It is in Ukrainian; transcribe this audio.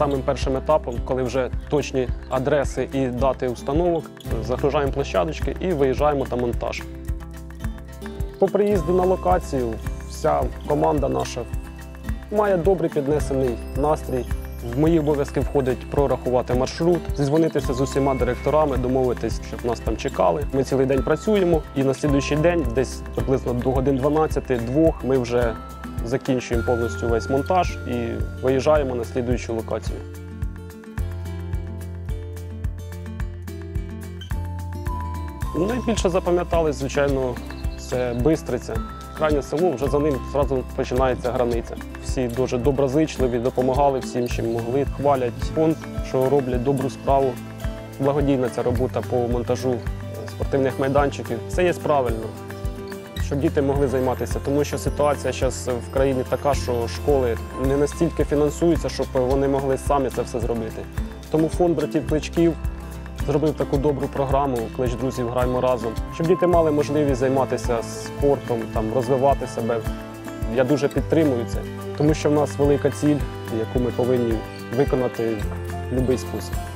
самим першим етапом, коли вже точні адреси і дати установок, загружаємо площадочки і виїжджаємо на монтаж. По приїзду на локацію вся команда наша має добрий піднесений настрій. В мої обов'язки входить прорахувати маршрут, зізвонитися з усіма директорами, домовитись, щоб нас там чекали. Ми цілий день працюємо, і на слідуючий день, десь приблизно до годин 12-2, ми вже закінчуємо повністю весь монтаж і виїжджаємо на слідуючу локацію. Ну, Найбільше запам'ятали, звичайно, це Бистриця. Крайнє село, вже за ним одразу починається границя. Всі дуже доброзичливі, допомагали всім, чим могли. Хвалять фонд, що роблять добру справу. Благодійна ця робота по монтажу спортивних майданчиків. Це є правильно, щоб діти могли займатися, тому що ситуація зараз в країні така, що школи не настільки фінансуються, щоб вони могли самі це все зробити. Тому фонд братів кличків зробив таку добру програму Клич друзів граємо разом, щоб діти мали можливість займатися спортом, там розвивати себе. Я дуже підтримую це, тому що в нас велика ціль, яку ми повинні виконати в будь-який спосіб.